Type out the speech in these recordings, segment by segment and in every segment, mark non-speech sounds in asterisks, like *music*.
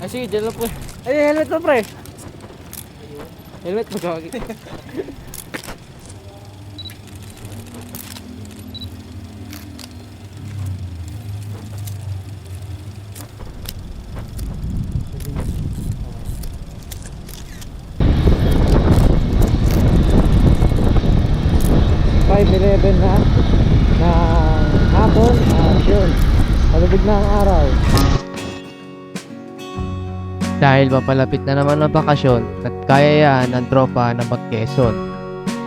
Ay sige, dyan lang po. Ay, helmet mo pre. Helmet mo. *laughs* Five eleven na ng hapon at yun, malubig na ang araw. Dahil mapalapit na naman ang bakasyon at kayayaan ng tropa na mag-Quezon.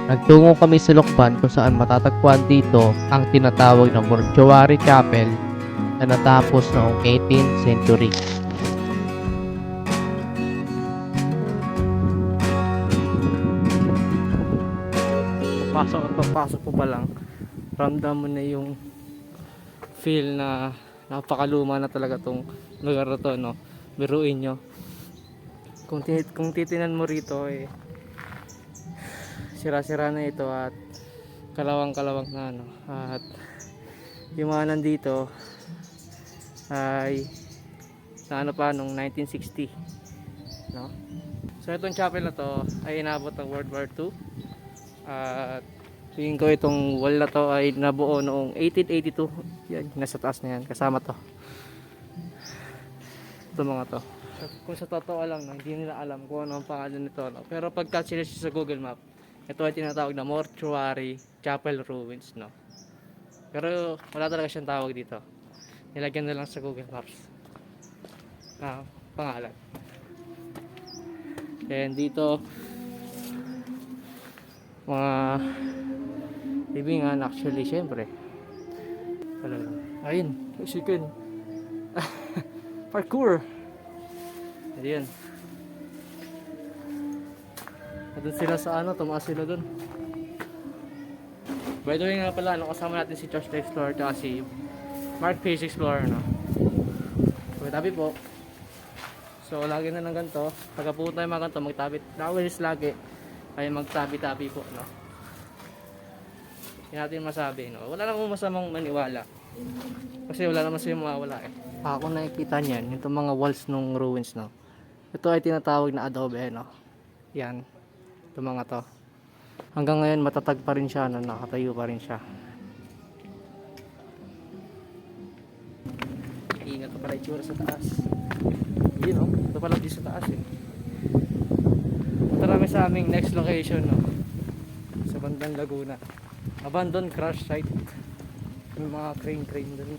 Nagtungo kami sa Lokban kung saan matatagpuan dito ang tinatawag na Mortuary Chapel na natapos noong 18th century. Pasok at pagpasok po pa lang, ramdam mo na yung feel na napakaluma na talaga tong lugar na to, no? Biruin nyo. Kung, ti- kung titinan mo rito, eh, sira-sira na ito at kalawang-kalawang na, no? At yung mga nandito ay na ano pa nung 1960 no so itong chapel na to ay inabot ng World War II at tingin ko itong wall na to ay nabuo noong 1882. Yan, nasa taas na yan. Kasama to. Ito mga to. Kung sa totoo lang, hindi nila alam kung ano ang pangalan nito. No? Pero pagka sinerch sa Google Map, ito ay tinatawag na Mortuary Chapel Ruins. No? Pero wala talaga siyang tawag dito. Nilagyan na lang sa Google Maps na pangalan. And dito, mga libingan actually syempre talaga ayun chicken *laughs* parkour ayun Nandun sila sa ano, tumaas sila dun. By the way nga pala, ano, kasama natin si Josh the Explorer at si Mark Pace Explorer, no? So, tabi po. So, lagi na ng ganito. Pagka po tayo mga ganito, magtabi. Always lagi ay magtabi-tabi po, no? Hindi natin masabi, no? Wala namang masamang maniwala. Kasi wala naman sa'yo mawawala, eh. Ako nakikita niyan, itong mga walls ng ruins, no? Ito ay tinatawag na adobe, no? Yan. Itong mga to. Hanggang ngayon, matatag pa rin siya, no? Nakatayo pa rin siya. Ingat pa pala itsura sa taas. Yun, no? Ito pala di sa taas, eh. Punta namin sa aming next location, no? Sa bandang Laguna. Abandoned crash site. May mga crane-crane dun.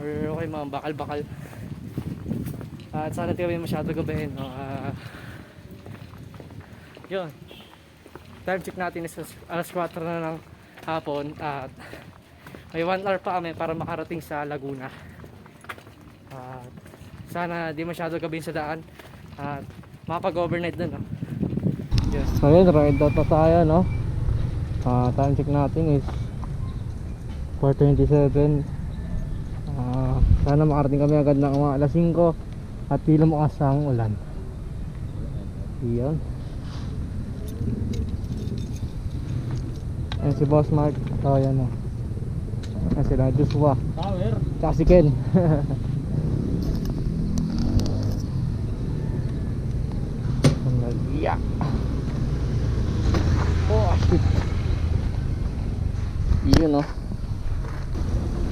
Or okay, mga bakal-bakal. At sana di kami masyado gabihin, no? Ah, yun. Time check natin is alas 4 na ng hapon at may 1 hour pa kami para makarating sa Laguna. At sana di masyado gabihin sa daan at makapag-overnight dun, no? Yes. So yun, ride out na tayo, no? Ah, time check natin is 4.27 Ah, Sana makarating kami agad ng mga alas 5 At di lumakas ang ulan. Iyon Ayan si Boss Mark. Oh, yan o. Ayan sila Joshua. Power. Tsaka si Ken. *laughs* Oh shit. Yun oh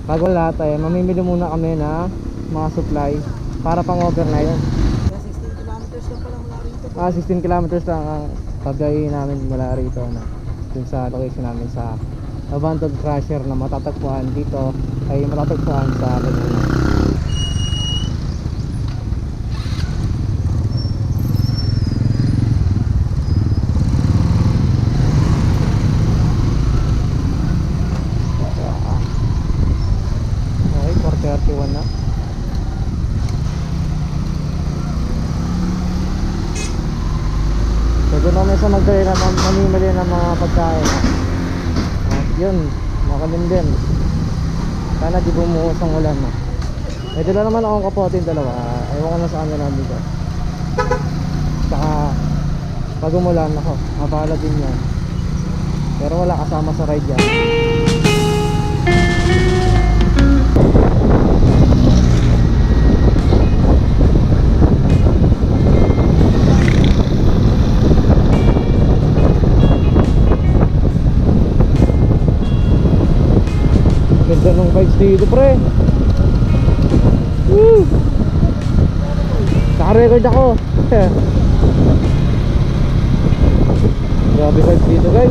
Bago lahat eh, mamimili muna kami na mga supply para pang overnight. 16 kilometers lang pala mula rito. Ah, 16 kilometers lang ang namin mula rito na dun sa location namin sa abandoned crusher na matatagpuan dito ay matatagpuan sa Laguna. Okay, 431 na. So doon kami sa magdali na mam- mamimili ng mga pagkain. At yun, makalim. Sana di bumuhos ang ulan. No? May dala naman akong kapotin dalawa. Ewan ko na sa kanila dito. Saka pag umulan ako, mabala din yan. Pero wala kasama sa ride yan. Dito pre. Woo! Naka-record ako. *laughs* Grabe vibes dito guys.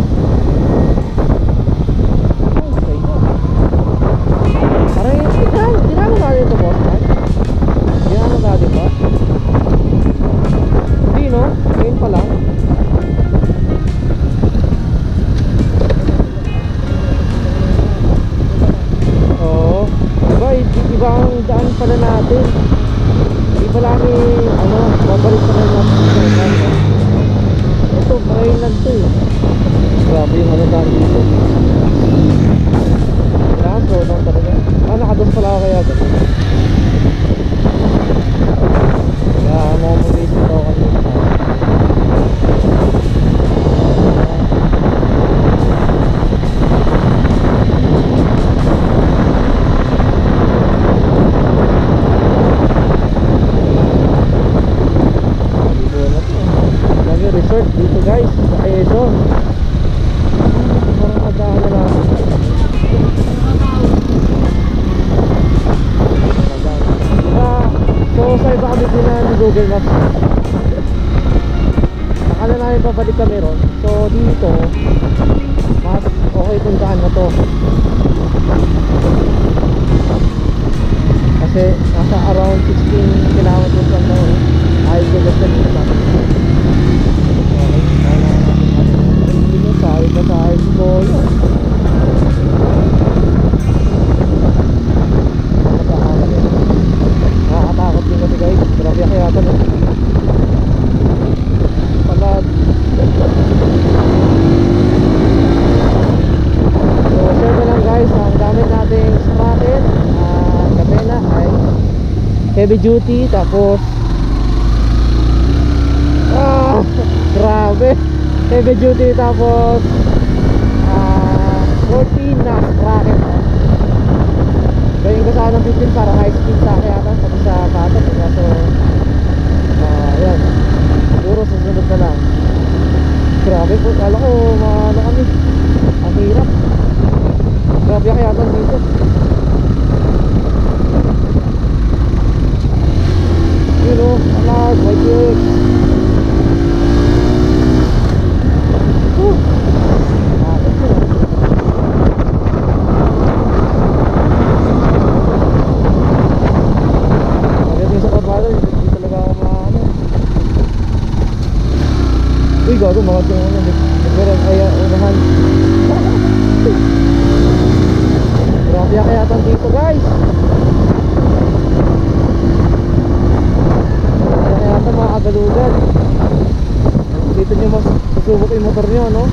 Babalik kami ron. So dito mas okay daan na to. Kasi nasa around 16 kilometers lang daw. Ayaw ko. Okay, kaya na pa sa high school. Nakakatakot din kasi guys. Grabe kaya ito no. Pagod. So, share ko lang guys, ang gamit nating sprocket at kapena ay heavy duty tapos ah, grabe. Heavy duty tapos ah 14 na sprocket gawin ko sana ng 15 para high speed sa akin ata pati sa eh. so ah yan siguro susunod na lang. Grabe po kala ko maano kami. Ang hirap. Grabe kaya dito hindi talaga ako maano. Uy, gago, mga yung ano, nagmeron kaya unahan. *laughs* Grabe kaya dito guys. Kaya ata mga agalugan. Dito nyo mas susubok yung motor nyo, no?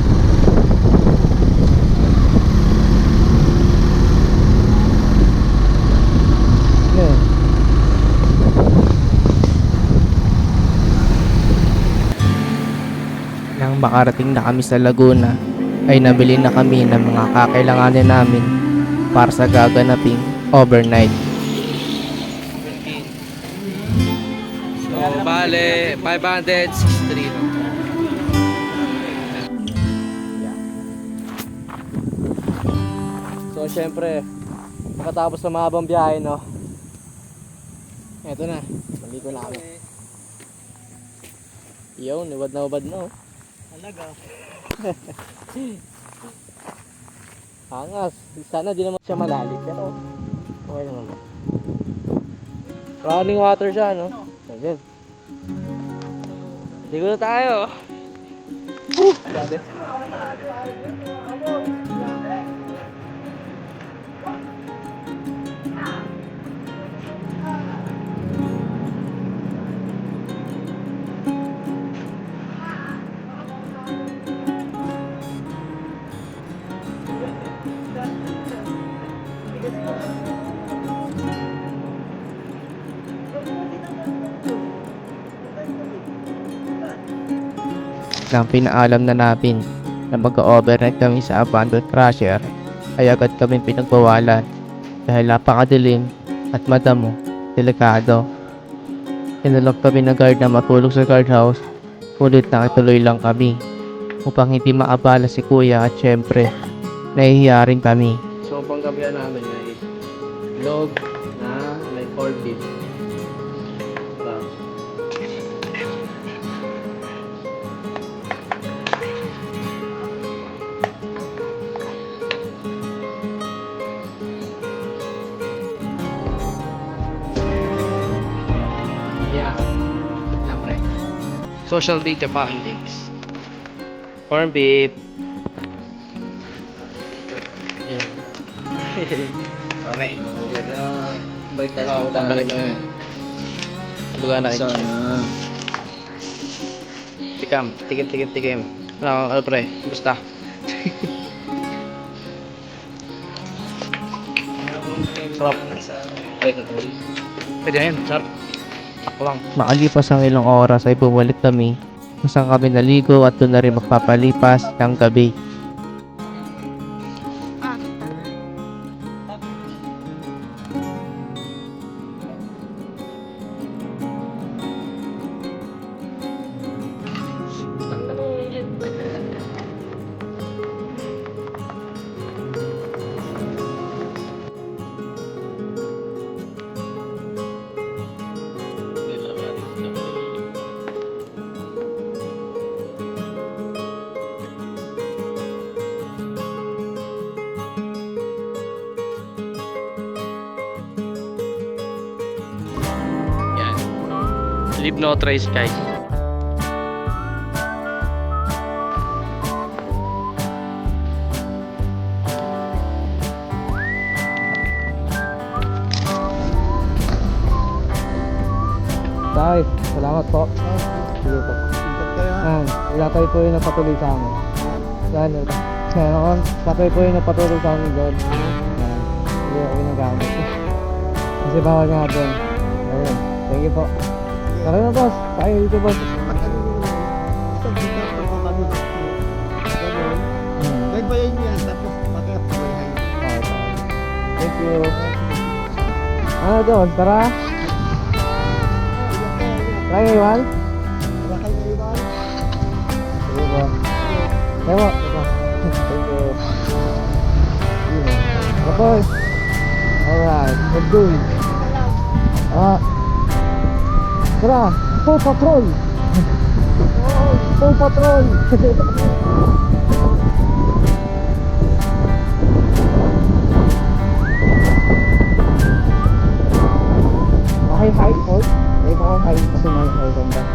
Yan. Nang makarating na kami sa Laguna, ay nabili na kami ng mga kakailanganin namin para sa gaganaping overnight. Bale, 563 lang. So, syempre, pagkatapos ng mahabang biyahe, no? Eto na, nandito na kami. Yun, ubad na ubad na, oh. Talaga. *laughs* Angas. Sana di naman siya malalim, pero okay naman. Running water siya, no? Ayun. Na tayo. Woo! Grabe. Nang pinaalam na namin na mag-overnight kami sa abandoned crusher, ay agad kami pinagbawalan dahil napakadilim at madamo, delikado. Inalok kami ng guard na matulog sa guardhouse, ngunit nakituloy lang kami upang hindi maabala si kuya at syempre, nahihiya rin kami. So, So, panggabihan namin ay log na may corned beef. Social media politics. Corned beef. Okay. Balik tayo sa utang. balik yun. Lugar na ah, Tikam, tikim, tikim, tikim. Ano, ano pre? Gusta? *laughs* Sarap. Pwede na yun, sarap. Lang. Makalipas ang ilang oras ay bumalik kami kung saan kami naligo at doon na rin magpapalipas ng gabi. Leave trace guys. Tay, salamat po. Sige po. ha. Ah, ilatay po yung napatuloy sa amin. Saan? Meron, tatay po yung napatuloy sa amin doon. Ayan. Hindi ako ginagamit. Kasi bawal nga doon. Ayun. Thank you po. Tara na boss. Tayo dito boss. Ano. Hmm. Okay. Thank you. Ano doon? Tara. Try Iwan. Wala kayo iwan. Sige po. Tayo po. Thank you. Kapos. Alright. Good doing. Ah. Tara. Paw Patrol. Paw Patrol. Okay, hi, Paul. Kayo po ako hi kasi may hi ganda.